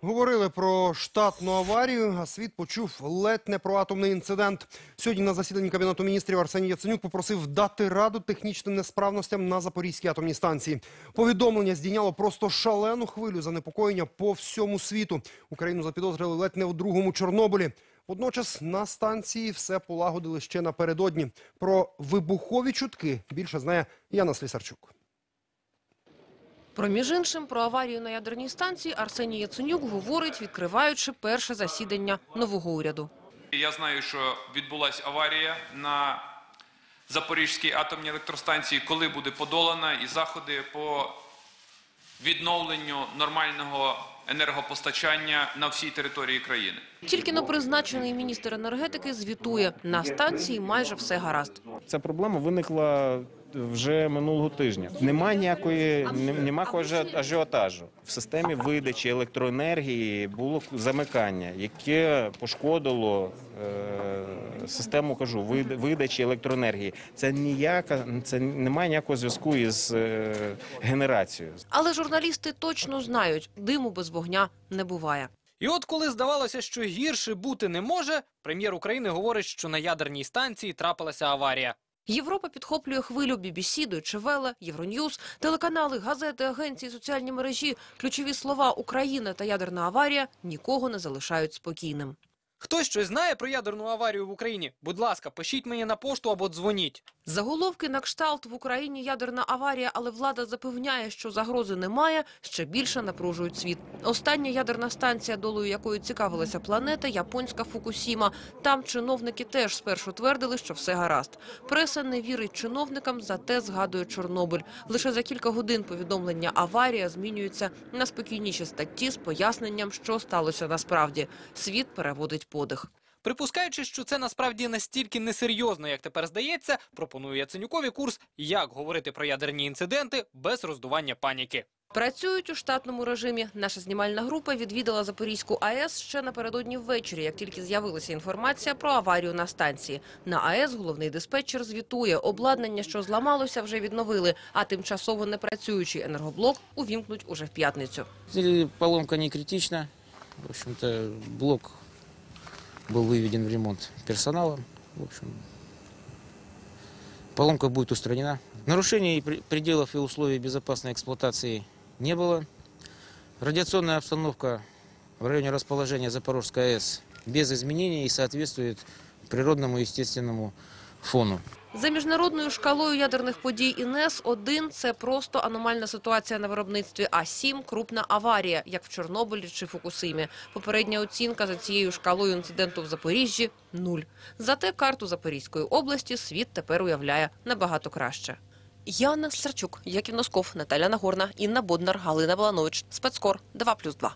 Говорили про штатну аварію, а світ почув ледь не про атомний інцидент. Сьогодні на засіданні Кабінету міністрів Арсеній Яценюк попросив дати раду технічним несправностям на Запорізькій атомній станції. Повідомлення здійняло просто шалену хвилю занепокоєння по всьому світу. Україну запідозрили ледь не у другому Чорнобилі. Водночас на станції все полагодили ще напередодні. Про вибухові чутки більше знає Яна Слісарчук. Про між іншим про аварію на ядерній станції Арсеній Яценюк говорить, відкриваючи перше засідання нового уряду. Я знаю, що відбулася аварія на Запорізькій атомній електростанції, коли буде подолана, і заходи по відновленню нормального енергопостачання на всій території країни. Тільки но призначений міністр енергетики звітує на станції майже все гаразд. Ця проблема виникла вже минулого тижня. Нема ніякої нем- нема ажі- ажіотажу в системі видачі електроенергії. Було замикання, яке пошкодило е, систему. Кажу, видачі електроенергії. Це ніяка, це немає ніякого зв'язку із е, генерацією. Але журналісти точно знають, диму без вогня не буває. І от коли здавалося, що гірше бути не може, прем'єр України говорить, що на ядерній станції трапилася аварія. Європа підхоплює хвилю BBC, Deutsche Welle, Євроньюз, телеканали, газети, агенції, соціальні мережі. Ключові слова «Україна» та «ядерна аварія» нікого не залишають спокійним. Хтось щось знає про ядерну аварію в Україні? Будь ласка, пишіть мені на пошту або дзвоніть. Заголовки на кшталт в Україні ядерна аварія, але влада запевняє, що загрози немає, ще більше напружують світ. Остання ядерна станція, долею якої цікавилася планета, японська Фукусіма. Там чиновники теж спершу твердили, що все гаразд. Преса не вірить чиновникам, зате згадує Чорнобиль. Лише за кілька годин повідомлення аварія змінюється на спокійніші статті з поясненням, що сталося насправді. Світ переводить подих. Припускаючи, що це насправді настільки несерйозно, як тепер здається, пропоную Яценюкові курс «Як говорити про ядерні інциденти без роздування паніки». Працюють у штатному режимі. Наша знімальна група відвідала Запорізьку АЕС ще напередодні ввечері, як тільки з'явилася інформація про аварію на станції. На АЕС головний диспетчер звітує, обладнання, що зламалося, вже відновили, а тимчасово не працюючий енергоблок увімкнуть уже в п'ятницю. Поломка не критична. В общем-то, блок был выведен в ремонт персоналом. В общем, поломка будет устранена. Нарушений пре- пределов и условий безопасной эксплуатации не было. Радиационная обстановка в районе расположения Запорожской АЭС без изменений и соответствует природному естественному фону. За міжнародною шкалою ядерних подій ІНЕС 1 – це просто аномальна ситуація на виробництві, а 7 – крупна аварія, як в Чорнобилі чи Фукусимі. Попередня оцінка за цією шкалою інциденту в Запоріжжі – нуль. Зате карту Запорізької області світ тепер уявляє набагато краще. Яна Сарчук, Яків Носков, Наталя Нагорна, Інна Боднар, Галина Баланович. Спецкор 2+,2.